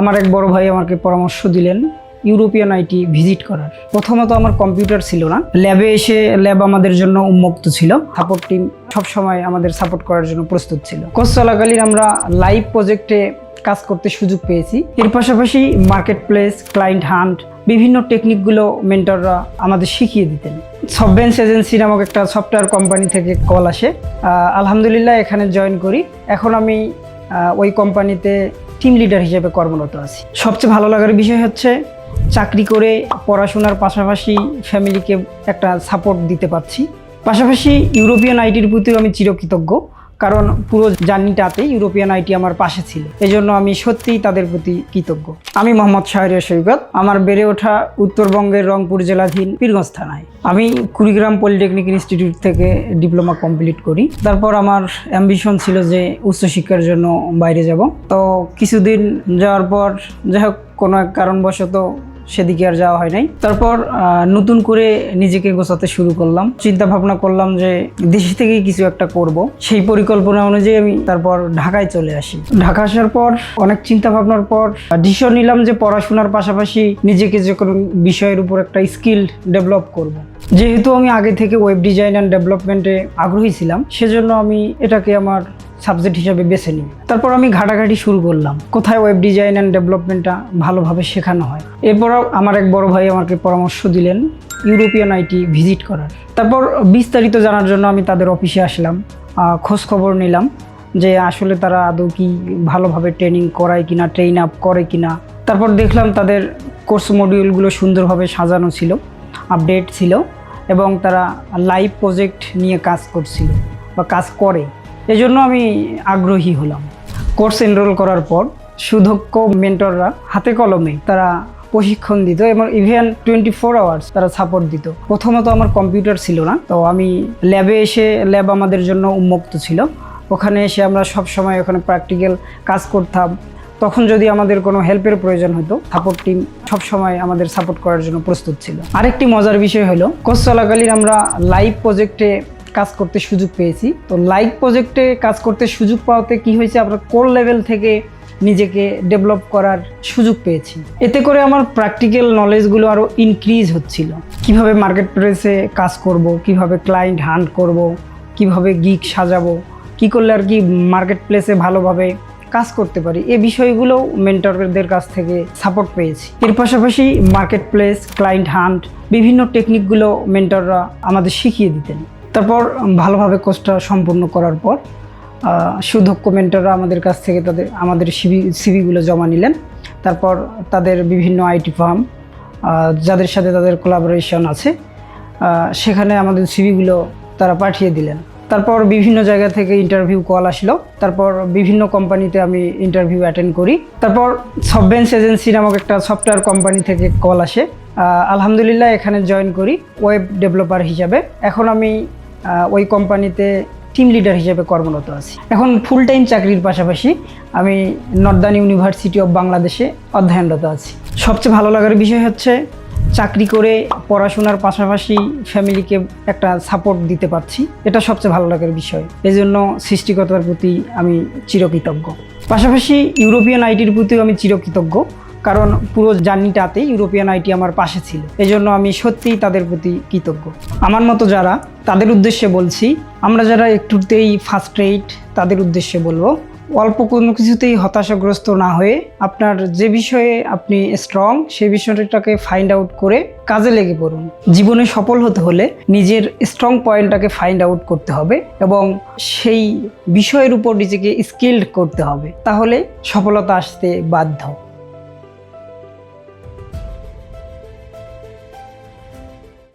আমার এক বড় ভাই আমাকে পরামর্শ দিলেন ইউরোপিয়ান আইটি ভিজিট করার। প্রথমত আমার কম্পিউটার ছিল না। ল্যাবে এসে ল্যাব আমাদের জন্য উন্মুক্ত ছিল। সাপোর্ট টিম সবসময় আমাদের সাপোর্ট করার জন্য প্রস্তুত ছিল। কোর্স চলাকালীন আমরা লাইভ প্রজেক্টে কাজ করতে সুযোগ পেয়েছি। এর পাশাপাশি মার্কেট প্লেস ক্লায়েন্ট হান্ট বিভিন্ন টেকনিকগুলো মেন্টররা আমাদের শিখিয়ে দিতেন। সবভেন্স এজেন্সি নামক একটা সফটওয়্যার কোম্পানি থেকে কল আসে। আলহামদুলিল্লাহ এখানে জয়েন করি। এখন আমি ওই কোম্পানিতে টিম লিডার হিসেবে কর্মরত আছি। সবচেয়ে ভালো লাগার বিষয় হচ্ছে চাকরি করে পড়াশোনার পাশাপাশি ফ্যামিলিকে একটা সাপোর্ট দিতে পারছি। পাশাপাশি ইউরোপিয়ান আইটির প্রতিও আমি চিরকৃতজ্ঞ। কারণ পুরো জার্নিটাতে ইউরোপিয়ান আইটি আমার পাশে ছিল। এজন্য আমি সত্যিই তাদের প্রতি কৃতজ্ঞ। আমি মোহাম্মদ শাহরিয়া সৈকত, আমার বেড়ে ওঠা উত্তরবঙ্গের রংপুর জেলাধীন পীরগঞ্জ থানায়। আমি কুড়িগ্রাম পলিটেকনিক ইনস্টিটিউট থেকে ডিপ্লোমা কমপ্লিট করি। তারপর আমার অ্যাম্বিশন ছিল যে উচ্চশিক্ষার জন্য বাইরে যাব। তো কিছুদিন যাওয়ার পর যাই হোক, কোনো এক কারণবশত সেদিকে আর যাওয়া হয় নাই। তারপর নতুন করে নিজেকে গোছাতে শুরু করলাম। চিন্তা ভাবনা করলাম যে দেশ থেকেই কিছু একটা করব। সেই পরিকল্পনা অনুযায়ী আমি তারপর ঢাকায় চলে আসি। ঢাকা আসার পর অনেক চিন্তা ভাবনার পর ডিসিশন নিলাম যে পড়াশোনার পাশাপাশি নিজেকে যে কোনো বিষয়ের উপর একটা স্কিল ডেভেলপ করব। যেহেতু আমি আগে থেকে ওয়েব ডিজাইন অ্যান্ড ডেভেলপমেন্টে আগ্রহী ছিলাম, সেজন্য আমি এটাকে আমার সাবজেক্ট হিসাবে বেছে নিই। তারপর আমি ঘাটাঘাটি শুরু করলাম। কোথায় ওয়েব ডিজাইন অ্যান্ড ডেভেলপমেন্টটা ভালোভাবে শেখানো হয়। এরপরও আমার এক বড় ভাই আমাকে পরামর্শ দিলেন ইউরোপিয়ান আইটি ভিজিট করার। তারপর বিস্তারিত জানার জন্য আমি তাদের অফিসে আসলাম। খোঁজ খবর নিলাম যে আসলে তারা আদৌ কি ভালোভাবে ট্রেনিং করায় কিনা ট্রেন আপ করে কিনা। তারপর দেখলাম তাদের কোর্স মডিউলগুলো সুন্দরভাবে সাজানো ছিল আপডেট ছিল এবং তারা লাইভ প্রজেক্ট নিয়ে কাজ করছিল বা কাজ করে। এজন্য আমি আগ্রহী হলাম। কোর্স এনরোল করার পর সুদক্ষ মেন্টররা হাতে কলমে তারা প্রশিক্ষণ দিত এবং ইভেন টোয়েন্টি ফোর আওয়ার্স তারা সাপোর্ট দিত। প্রথমত আমার কম্পিউটার ছিল না, তো আমি ল্যাবে এসে ল্যাব আমাদের জন্য উন্মুক্ত ছিল। ওখানে এসে আমরা সব সময় ওখানে প্র্যাকটিক্যাল কাজ করতাম। তখন যদি আমাদের কোনো হেল্পের প্রয়োজন হতো সাপোর্ট টিম সবসময় আমাদের সাপোর্ট করার জন্য প্রস্তুত ছিল। আরেকটি মজার বিষয় হলো কোর্স চলাকালীন আমরা লাইভ প্রজেক্টে কাজ করতে সুযোগ পেয়েছি। তো লাইক প্রজেক্টে কাজ করতে সুযোগ পাওয়াতে কি হয়েছে, আমরা কোর লেভেল থেকে নিজেকে ডেভেলপ করার সুযোগ পেয়েছি। এতে করে আমার প্র্যাকটিক্যাল নলেজগুলো আরও ইনক্রিজ হচ্ছিল। কীভাবে মার্কেট প্লেসে কাজ করব, কীভাবে ক্লায়েন্ট হান্ট করব, কীভাবে গিক সাজাবো, কি করলে আর কি মার্কেট প্লেসে ভালোভাবে কাজ করতে পারি, এ বিষয়গুলো মেন্টরদের কাছ থেকে সাপোর্ট পেয়েছি। এর পাশাপাশি মার্কেট প্লেস ক্লায়েন্ট হান্ট বিভিন্ন টেকনিকগুলো মেন্টররা আমাদের শিখিয়ে দিতেন। তারপর ভালোভাবে কোর্সটা সম্পূর্ণ করার পর সুদক্ষ আমাদের কাছ থেকে তাদের, আমাদের সিবি সিভিগুলো জমা নিলেন। তারপর তাদের বিভিন্ন আইটি ফার্ম যাদের সাথে তাদের কোলাবোরেশন আছে সেখানে আমাদের সিভিগুলো তারা পাঠিয়ে দিলেন। তারপর বিভিন্ন জায়গা থেকে ইন্টারভিউ কল আসলো। তারপর বিভিন্ন কোম্পানিতে আমি ইন্টারভিউ অ্যাটেন্ড করি। তারপর সবভেন্স এজেন্সি নামক একটা সফটওয়্যার কোম্পানি থেকে কল আসে। আলহামদুলিল্লাহ এখানে জয়েন করি ওয়েব ডেভেলপার হিসাবে। এখন আমি ওই কোম্পানিতে টিম লিডার হিসেবে কর্মরত আছি। এখন ফুল টাইম চাকরির পাশাপাশি আমি নর্দার্ন ইউনিভার্সিটি অফ বাংলাদেশে অধ্যয়নরত আছি। সবচেয়ে ভালো লাগার বিষয় হচ্ছে চাকরি করে পড়াশোনার পাশাপাশি ফ্যামিলিকে একটা সাপোর্ট দিতে পারছি। এটা সবচেয়ে ভালো লাগার বিষয়। এই জন্য সৃষ্টিকতার প্রতি আমি চিরকৃতজ্ঞ। পাশাপাশি ইউরোপিয়ান আইটির প্রতিও আমি চিরকৃতজ্ঞ। কারণ পুরো জার্নিটাতে ইউরোপিয়ান আইটি আমার পাশে ছিল। এজন্য আমি সত্যিই তাদের প্রতি কৃতজ্ঞ। আমার মতো যারা, তাদের উদ্দেশ্যে বলছি, আমরা যারা একটুতেই ফার্স্ট রেট তাদের উদ্দেশ্যে বলব, অল্প কোনো কিছুতেই হতাশাগ্রস্ত না হয়ে আপনার যে বিষয়ে আপনি স্ট্রং সেই বিষয়টাকে ফাইন্ড আউট করে কাজে লেগে পড়ুন। জীবনে সফল হতে হলে নিজের স্ট্রং পয়েন্টটাকে ফাইন্ড আউট করতে হবে এবং সেই বিষয়ের উপর নিজেকে স্কিল্ড করতে হবে। তাহলে সফলতা আসতে বাধ্য।